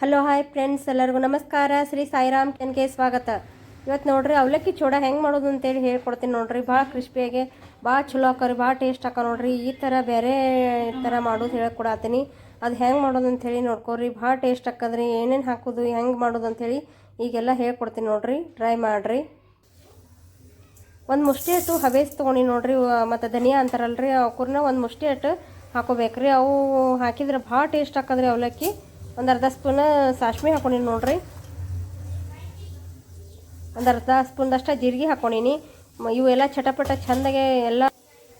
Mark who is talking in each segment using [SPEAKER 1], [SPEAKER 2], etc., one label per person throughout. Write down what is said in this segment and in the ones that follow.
[SPEAKER 1] Hello hi friends ಎಲ್ಲರಿಗೂ ನಮಸ್ಕಾರ. ಶ್ರೀ ಸಾಯಿರಾಮ್ ಕೆನ್ಗೆ ಸ್ವಾಗತ. ಇವತ್ತು ನೋಡ್ರಿ ಅವಲಕ್ಕಿ ಚೂಡ ಹೆಂಗೆ ಮಾಡೋದು ಅಂತೇಳಿ ಹೇಳ್ಕೊಡ್ತೀನಿ ನೋಡ್ರಿ. ಭಾಳ ಕ್ರಿಸ್ಪಿಯಾಗಿ ಭಾಳ ಚಲೋ ಹಾಕೋರಿ ಭಾಳ ಟೇಸ್ಟ್ ಹಾಕೋ ನೋಡ್ರಿ. ಈ ಥರ ಬೇರೆ ಥರ ಮಾಡೋದು ಹೇಳ್ಕೊಡತ್ತೀನಿ ಅದು ಹೆಂಗೆ ಮಾಡೋದು ಅಂಥೇಳಿ ನೋಡ್ಕೊರಿ. ಭಾಳ ಟೇಸ್ಟ್ ಹಾಕದ್ರಿ ಏನೇನು ಹಾಕೋದು, ಹೆಂಗೆ ಮಾಡೋದು ಅಂಥೇಳಿ ಈಗೆಲ್ಲ ಹೇಳ್ಕೊಡ್ತೀನಿ ನೋಡ್ರಿ. ಟ್ರೈ ಮಾಡಿರಿ. ಒಂದು ಮುಷ್ಟಿ ಅಟ್ಟು ಹಬೇಸ್ ತೊಗೊಂಡು ನೋಡ್ರಿ. ಮತ್ತು ಧನಿಯಾ ಅಂತಾರಲ್ರಿ ಅವ್ರನ್ನ ಒಂದು ಮುಷ್ಟಿ ಅಟ್ಟು ಹಾಕೋಬೇಕ್ರಿ. ಅವು ಹಾಕಿದ್ರೆ ಭಾಳ ಟೇಸ್ಟ್ ಆಕದ್ರಿ ಅವಲಕ್ಕಿ. ಒಂದು ಅರ್ಧ ಸ್ಪೂನ್ ಸಾಸ್ಮಿ ಹಾಕೊಂಡಿನಿ ನೋಡ್ರಿ. ಒಂದು ಅರ್ಧ ಸ್ಪೂನ್ದಷ್ಟು ಜೀರಿಗೆ ಹಾಕೊಂಡೀನಿ. ಇವೆಲ್ಲ ಚಟಪಟ ಚಂದಾಗೆ ಎಲ್ಲ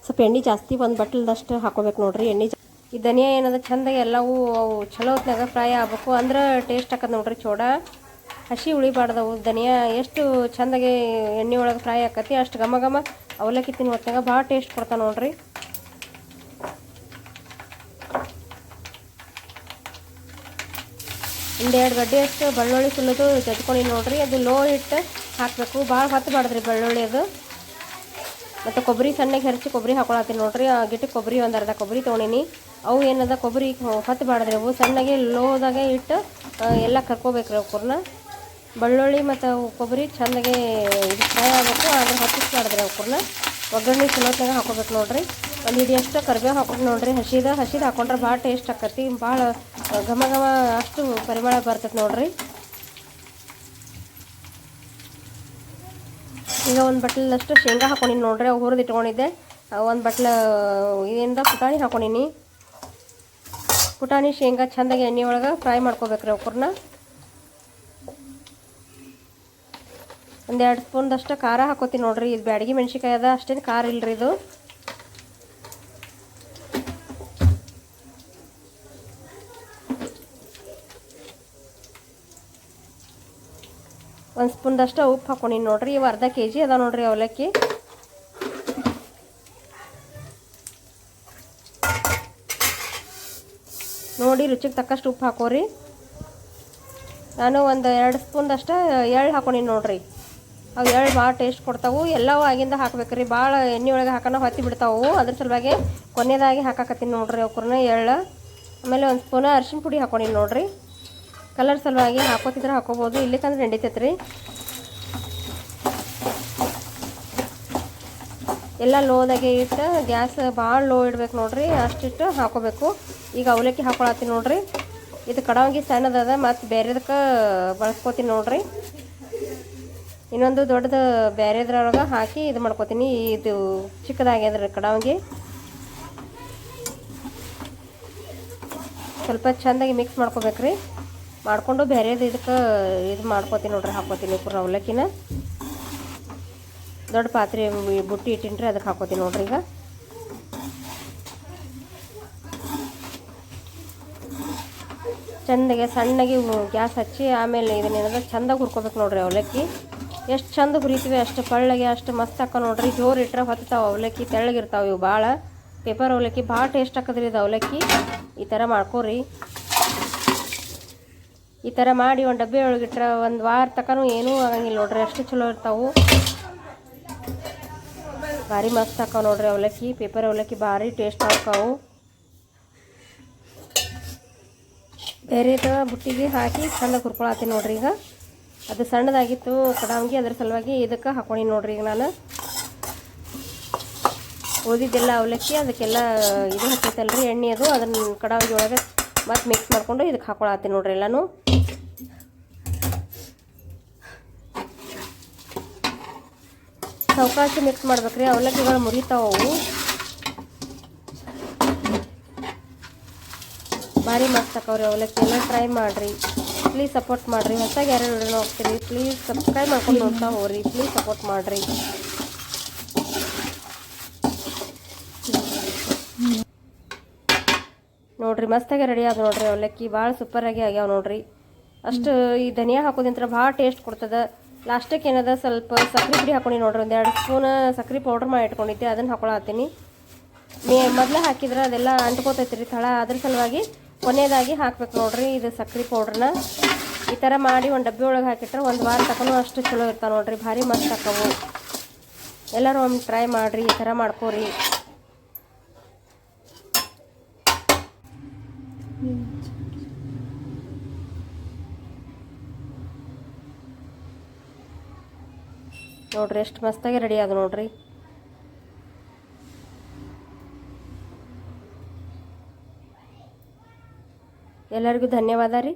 [SPEAKER 1] ಸ್ವಲ್ಪ ಎಣ್ಣೆ ಜಾಸ್ತಿ ಒಂದು ಬಟ್ಲದಷ್ಟು ಹಾಕೋಬೇಕು ನೋಡ್ರಿ, ಎಣ್ಣೆ ಈ ಧನಿಯಾ ಏನದ ಚಂದಾಗೆ ಎಲ್ಲವೂ ಅವು ಚಲೋ ಹೊತ್ನಾಗ ಫ್ರೈ ಆಗ್ಬೇಕು. ಅಂದ್ರೆ ಟೇಸ್ಟ್ ಹಾಕೋದು ನೋಡ್ರಿ ಚೋಡ. ಹಸಿ ಉಳಿಬಾರ್ದವು ಧನಿಯಾ, ಎಷ್ಟು ಚಂದಾಗೆ ಎಣ್ಣೆ ಒಳಗೆ ಫ್ರೈ ಆಕತಿ ಅಷ್ಟು ಘಮ ಘಮ ಅವಲಕ್ಕಿ ತಿನ್ನೋ ಹೊತ್ನಾಗ ಭಾಳ ಟೇಸ್ಟ್ ಕೊಡ್ತಾವೆ ನೋಡ್ರಿ. ಒಂದೆರಡು ಗಡ್ಡೆ ಅಷ್ಟು, ಬೆಳ್ಳುಳ್ಳಿ ಸುಲಿದು ಜಜ್ಕೊಂಡು ನೋಡಿರಿ, ಅದು ಲೋ ಇಟ್ಟು ಹಾಕಬೇಕು. ಭಾಳ ಹೊತ್ತು ಬಾಡ್ದ್ರಿ ಬೆಳ್ಳುಳ್ಳಿ ಅದು. ಮತ್ತು ಕೊಬ್ಬರಿ ಸಣ್ಣಗೆ ಹೆರಚಿ ಕೊಬ್ಬರಿ ಹಾಕೊಳತ್ತೀನಿ ನೋಡಿರಿ. ಆ ಗಿಟ್ಟಿ ಕೊಬ್ಬರಿ ಒಂದರ್ಧ ಕೊಬ್ಬರಿ ತೊಗೊಂಡಿನಿ. ಅವು ಏನದ, ಕೊಬ್ಬರಿ ಹೊತ್ತು ಅವು. ಸಣ್ಣಗೆ, ಲೋದಾಗೆ ಇಟ್ಟು ಎಲ್ಲ ಕರ್ಕೋಬೇಕ್ರಿ ಅವ್ಕೂರ್ನ. ಬೆಳ್ಳುಳ್ಳಿ ಮತ್ತು ಅವು ಕೊಬ್ಬರಿ ಚೆಂದಾಗೆ ಇದು ಫ್ರೈ ಆಗಬೇಕು. ಅದ್ರ ಮಾಡಿದ್ರಿ ಅವ್ಕೂರ್ನ. ಒಗ್ಗರಣೆ ಚಲೋತ್ನಾಗ ಹಾಕೋಬೇಕು ನೋಡ್ರಿ. ಒಂದು ಹಿಡಿಯಷ್ಟು ಕರಿಬೇವು ಹಾಕೊಂಡು ನೋಡ್ರಿ. ಹಸಿದ ಹಸಿದ ಹಾಕೊಂಡ್ರೆ ಭಾಳ ಟೇಸ್ಟ್ ಆಕತಿ ಭಾಳ ಘಮ ಘಮ ಅಷ್ಟು ಪರಿಮಳ ಬರ್ತೈತೆ ನೋಡ್ರಿ. ಈಗ ಒಂದು ಬಟ್ಲಷ್ಟು ಶೇಂಗಾ ಹಾಕೊಂಡಿನಿ ನೋಡ್ರಿ. ಅವು ಹುರಿದು ಇಟ್ಕೊಂಡಿದ್ದೆ. ಒಂದು ಬಟ್ಲ ಇದರಿಂದ ಪುಟಾಣಿ ಹಾಕೊಂಡಿನಿ. ಪುಟಾಣಿ, ಶೇಂಗಾ ಚೆಂದಾಗಿ ಎಣ್ಣೆ ಒಳಗೆ ಫ್ರೈ ಮಾಡ್ಕೋಬೇಕ್ರಿ ಅವ್ಕೂರ್ನ. ಒಂದು ಎರಡು ಸ್ಪೂನ್ದಷ್ಟು ಖಾರ ಹಾಕೋತೀನಿ ನೋಡ್ರಿ. ಇದು ಬ್ಯಾಡಗಿ ಮೆಣಸಿಕಾಯಿ ಅದ ಅಷ್ಟೇನು ಖಾರ ಇಲ್ಲರಿ ಇದು. ಒಂದು ಸ್ಪೂನ್ದಷ್ಟು ಉಪ್ಪು ಹಾಕೊಂಡಿನಿ ನೋಡ್ರಿ, ಇವು ಅರ್ಧ ಕೆ ಜಿ ಅದ ನೋಡ್ರಿ ಅವಲಕ್ಕಿ. ನೋಡಿ ರುಚಿಗೆ ತಕ್ಕಷ್ಟು ಉಪ್ಪು ಹಾಕೋರಿ. ನಾನು ಒಂದು ಎರಡು ಸ್ಪೂನ್ದಷ್ಟು ಎಳ್ಳು ಹಾಕೊಂಡಿನಿ ನೋಡ್ರಿ. ಅವು ಎಳ್ಳು ಭಾಳ ಟೇಸ್ಟ್ ಕೊಡ್ತಾವು, ಎಲ್ಲವೂ ಆಗಿಂದ ಹಾಕ್ಬೇಕ್ರಿ. ಭಾಳ ಎಣ್ಣೆ ಒಳಗೆ ಹಾಕೋಣ ಹೊತ್ತಿ ಬಿಡ್ತಾವೆ. ಅದ್ರ ಸಲುವಾಗಿ ಕೊನೆಯದಾಗಿ ಹಾಕಾಕತ್ತೀನಿ ನೋಡ್ರಿ ಅವ್ರನ್ನ ಎಳ್ಳು. ಆಮೇಲೆ ಒಂದು ಸ್ಪೂನ ಅರಿಶಿನ ಪುಡಿ ಹಾಕೊಂಡಿನಿ ನೋಡ್ರಿ. ಕಲರ್ ಸಲುವಾಗಿ ಹಾಕೋತಿದ್ರೆ ಹಾಕೋಬೋದು. ಇಲ್ಲಿಕಂದ್ರೆ ನಡೀತೈತೆ ರೀ ಎಲ್ಲ ಲೋದಾಗೆ ಇಟ್ಟು ಗ್ಯಾಸ್ ಭಾಳ ಲೋ ಇಡ್ಬೇಕು ನೋಡಿರಿ. ಅಷ್ಟಿಟ್ಟು ಹಾಕೋಬೇಕು. ಈಗ ಅವಲಕ್ಕಿ ಹಾಕೊಳತ್ತೀನಿ ನೋಡಿರಿ. ಇದು ಕಡವಂಗಿ ಸಣ್ಣದದ ಮತ್ತು ಬೇರೆದಕ್ಕೆ ಬಳಸ್ಕೊತೀನಿ ನೋಡಿರಿ. ಇನ್ನೊಂದು ದೊಡ್ಡದು ಬೇರೆದ್ರೊಳಗೆ ಹಾಕಿ ಇದು ಮಾಡ್ಕೋತೀನಿ. ಇದು ಚಿಕ್ಕದಾಗ್ಯದ್ರಿ ಕಡವಂಗಿ. ಸ್ವಲ್ಪ ಚೆಂದಾಗಿ ಮಿಕ್ಸ್ ಮಾಡ್ಕೋಬೇಕ್ರಿ. ಮಾಡ್ಕೊಂಡು ಬೇರೆದು ಇದಕ್ಕೆ ಇದು ಮಾಡ್ಕೋತೀನಿ ನೋಡ್ರಿ, ಹಾಕೋತೀನಿ ಪೂರ ಅವಲಕ್ಕಿನ. ದೊಡ್ಡ ಪಾತ್ರೆ ಬುಟ್ಟಿ ಇಟ್ಟಿನ್ರಿ ಅದಕ್ಕೆ ಹಾಕೋತೀನಿ ನೋಡ್ರಿ ಈಗ. ಚೆಂದಾಗೆ ಸಣ್ಣಗೆ ಗ್ಯಾಸ್ ಹಚ್ಚಿ ಆಮೇಲೆ ಇದನ್ನೇನದ ಚೆಂದಾಗಿ ಹುರ್ಕೋಬೇಕು ನೋಡ್ರಿ ಅವಲಕ್ಕಿ. ಎಷ್ಟು ಚಂದ ಹುರಿತೀವಿ, ಅಷ್ಟು ಪಳ್ಳಗೆ, ಅಷ್ಟು ಮಸ್ತ್ ಹಾಕೋ ನೋಡ್ರಿ. ಜೋರು ಇಟ್ಟರೆ ಹೊತ್ತಾವೆ ಅವಲಕ್ಕಿ, ತೆಳ್ಳಗಿರ್ತಾವೆ ಇವು ಭಾಳ ಪೇಪರ್ ಅವಲಕ್ಕಿ ಭಾಳ ಟೇಸ್ಟ್ ಹಾಕದ್ರಿ ಇದು ಅವಲಕ್ಕಿ. ಈ ಥರ ಮಾಡ್ಕೋರಿ. ಈ ಥರ ಮಾಡಿ ಒಂದು ಡಬ್ಬಿ ಒಳಗಿಟ್ರೆ ಒಂದು ವಾರ ತಕನು ಏನೂ ಆಗಂಗಿಲ್ಲ ನೋಡ್ರಿ, ಅಷ್ಟು ಚಲೋ ಇರ್ತಾವು. ಭಾರಿ ಮಸ್ತ್ ಹಾಕಾವ ನೋಡ್ರಿ ಅವಲಕ್ಕಿ ಪೇಪರ್ ಅವಲಕ್ಕಿ ಭಾರಿ ಟೇಸ್ಟ್ ಹಾಕಾವು ಬೇರೆದ ಬುಟ್ಟಿಗೆ ಹಾಕಿ ಚಂದ ಕುರ್ಕೊಳತ್ತೀನಿ ನೋಡ್ರಿ ಈಗ. ಅದು ಸಣ್ಣದಾಗಿತ್ತು ಕಡಾವಂಗಿ ಅದ್ರ ಸಲುವಾಗಿ ಇದಕ್ಕೆ ಹಾಕೊಂಡಿ ನೋಡ್ರಿ ಈಗ ನಾನು. ಓದಿದ್ದೆಲ್ಲ ಅವಲಕ್ಕಿ, ಅದಕ್ಕೆಲ್ಲ ಇದು ಹಾಕೈತಲ್ರಿ ಎಣ್ಣೆ ಅದು. ಅದನ್ನ ಕಡಾವಂಗಿ ಒಳಗೆ ಮತ್ತೆ ಮಿಕ್ಸ್ ಮಾಡಿಕೊಂಡು ಇದಕ್ಕೆ ಹಾಕೊಳತ್ತೀನಿ ನೋಡ್ರಿ ಎಲ್ಲನೂ. ಸಾವಕಾಶ ಮಿಕ್ಸ್ ಮಾಡ್ಬೇಕ್ರಿ. ಅವಲಕ್ಕಿಗಳು ಮುರಿತಾವು ಅವು. ಭಾರಿ ಮಸ್ತ್ ಹಾಕವ್ರಿ ಅವಲಕ್ಕಿ. ಎಲ್ಲ ಟ್ರೈ ಮಾಡಿರಿ. ಪ್ಲೀಸ್ ಸಪೋರ್ಟ್ ಮಾಡಿರಿ. ಹೊಸಾಗಿ ಯಾರು ವಿಡಿಯೋ ಹೋಗ್ತೀರಿ ಪ್ಲೀಸ್ ಸಬ್ಸ್ಕ್ರೈಬ್ ಮಾಡ್ಕೊಂಡು ನೋಡ್ತಾ ಹೋಗ್ರಿ. ಪ್ಲೀಸ್ ಸಪೋರ್ಟ್ ಮಾಡಿರಿ. ನೋಡ್ರಿ ಮಸ್ತಾಗಿ ರೆಡಿ ಆದ ನೋಡ್ರಿ ಅವಲಕ್ಕಿ. ಭಾಳ ಸೂಪರಾಗಿ ಆಗ್ಯಾವ ನೋಡ್ರಿ. ಅಷ್ಟು ಈ ಧನಿಯಾ ಹಾಕೋದಿಂತ್ರ ಭಾಳ ಟೇಸ್ಟ್ ಕೊಡ್ತದ. ಲಾಸ್ಟಕ್ಕೆ ಏನದ ಸ್ವಲ್ಪ ಸಕ್ರೆ ಪುಡಿ ಹಾಕೊಂಡು ನೋಡ್ರಿ, ಒಂದು ಎರಡು ಸ್ಪೂನ್ ಸಕ್ರೆ ಪೌಡ್ರ್ ಮಾಡಿ ಇಟ್ಕೊಂಡಿದ್ದೆ, ಅದನ್ನು ಹಾಕೊಳತ್ತೀನಿ. ಮೇ ಮೊದಲೇ ಹಾಕಿದ್ರೆ ಅದೆಲ್ಲ ಅಂಟ್ಕೋತೈತಿ ರೀ ತಳ, ಅದ್ರ ಸಲುವಾಗಿ ಕೊನೆಯದಾಗಿ ಹಾಕ್ಬೇಕು ನೋಡ್ರಿ ಇದು ಸಕ್ರೆ ಪೌಡ್ರನ್ನ ಈ ಥರ ಮಾಡಿ ಒಂದು ಡಬ್ಬಿ ಒಳಗೆ ಹಾಕಿಟ್ರೆ ಒಂದು ವಾರ ತನಕ ಅಷ್ಟು ಚಲೋ ಇರ್ತಾವೆ ನೋಡ್ರಿ, ಭಾರಿ ಮಸ್ತ್ ಹಾಕವು ಎಲ್ಲರೂ ಒಮ್ಮೆ ಟ್ರೈ ಮಾಡಿರಿ, ಈ ಥರ ಮಾಡ್ಕೋರಿ. ನೋಡ್ರಿ ಎಷ್ಟು ಮಸ್ತಾಗಿ ರೆಡಿ ಆದ ನೋಡ್ರಿ. ಎಲ್ಲರಿಗೂ ಧನ್ಯವಾದ ರೀ.